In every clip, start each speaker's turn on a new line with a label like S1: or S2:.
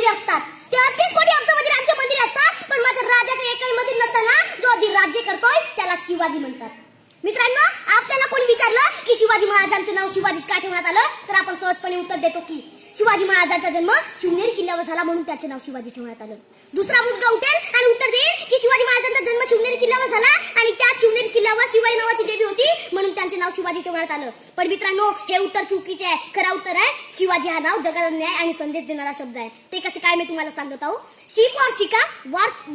S1: मंदिर असतात. ते अडतीस कोटी मंदिर आमचे मंदिर असतात पण माझं राज्याचं एकही मंदिर नसताना जो अधिक राज्य करतोय त्याला शिवाजी म्हणतात. मित्रांनो आपल्याला कोणी विचारलं की शिवाजी महाराजांचं नाव शिवाजीच का ठेवण्यात आलं? तर आपण सहजपणे उत्तर देतो की शिवाजी महाराजांचा जन्म शिवनेरी किल्ल्यावर झाला म्हणून त्याचे नाव शिवाजी ठेवण्यात आलं. दुसरा मुलगा उठेल आणि उत्तर देईल की शिवाजी महाराजांचा जन्म शिवनेरी किल्ल्यावर झाला आणि त्या शिवनेरी किल्ल्यावर शिवाई नावाची देवी त्यांचे नाव शिवाजी ठेवण्यात आलं. पण मित्रांनो हे उत्तर चुकीचे आहे. खरा उत्तर आहे शिवाजी हा नाव जगाला न्याय आणि संदेश देणारा शब्द आहे. ते कसे काय मी तुम्हाला सांगत आहो? शिक और शिका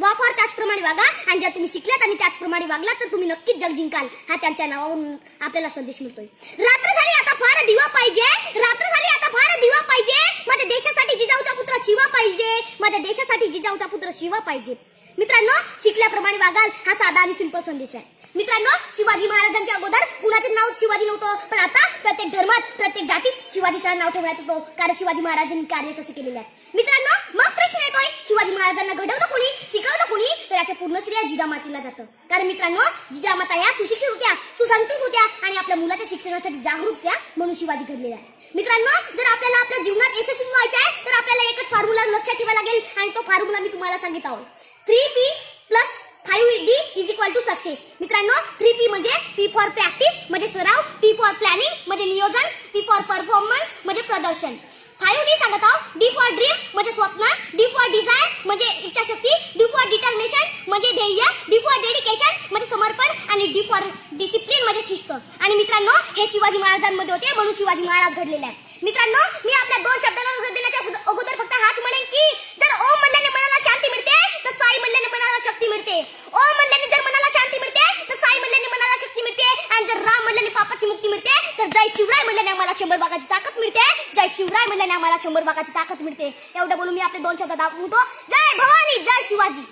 S1: वापर त्याचप्रमाणे वागा आणि जर तुम्ही शिकलात आणि त्याचप्रमाणे वागलात तर तुम्ही नक्कीच जग जिंकाल. हा त्यांच्या नावावरून आपल्याला संदेश मिळतोय. रात्र झाली आता फार दिवा पाहिजे. रात्र झाली आता फार दिवा पाहिजे. माझ्या देशासाठी जिजाऊचा पुत्र शिवा पाहिजे. माझ्या देशासाठी जिजाऊचा पुत्र शिवा पाहिजे. मित्रांनो शिकल्याप्रमाणे वागाल हा साधा आणि सिंपल संदेश आहे. मित्रांनो शिवाजी महाराजांच्या अगोदर कुणाचे शिवाजी नव्हतं. पण आता प्रत्येक धर्मात प्रत्येक जातीत शिवाजीचं नाव ठेवण्यात येतो. कारण शिवाजी महाराजांनी कार्य तसे केलेले आहे मित्रांनो मग प्रश्न येतोय शिवाजी महाराजांना घडवलं कोणी शिकवलं कोणी? तर याचे पूर्ण श्रेय जिजामातीला जातं. कारण मित्रांनो जिजामाता या सुशिक्षित होत्या सुसंस्कृत होत्या आणि आपल्या मुलाच्या शिक्षणासाठी जागरूक त्या म्हणून शिवाजी घडलेला आहे मित्रांनो जर आपल्याला आपल्या जीवनात यशस्वी व्हायचं आहे तर आपल्याला एकच फॉर्म्युला लक्षात ठेवा लागेल आणि तो फॉर्म्युला मी तुम्हाला सांगित आहोत. Three P plus five D is equal to success. मित्रांनो थ्री पी म्हणजे पी फॉर प्रॅक्टिस म्हणजे सराव पी फॉर प्लॅनिंग म्हणजे नियोजन पी फॉर परफॉर्मन्स म्हणजे प्रदर्शन. फाईव्ह डी सांगत आहोत डी फॉर ड्रीम म्हणजे स्वप्न डी फॉर डिझायर म्हणजे इच्छाशक्ती डी फॉर डिटर्मिनेशन म्हणजे ध्येय डी फॉर डेडिकेशन म्हणजे समर्पण आणि डी फॉर डिसिप्लिन म्हणजे शिस्त. आणि मित्रांनो हे शिवाजी महाराजांमध्ये होते म्हणून शिवाजी महाराज घडलेले आहेत. मित्रांनो मी आपल्या दोन शब्दांना उत्तर देण्याच्या अगोदर- अगोदर फक्त हाच म्हणेन की जर ओम म्हणल्याने मनाला शांती मिळते तर साई म्हणल्याने मनाला शक्ती मिळते ओम म्हणल्याने जर मनाला शांती मिळते तर साई म्हणल्याने मनाला शक्ती मिळते आणि जर राम म्हणल्याने पापाची मुक्ती मिळते तर जय शिवराय म्हणल्याने आम्हाला शंभर भागाची ताकद मिळते. जय शिवराय म्हणल्याने आम्हाला शंभर भागाची ताकद मिळते. एवढं बोलून मी आपले दोन शब्द दाखवतो जय भवानी जय शिवाजी.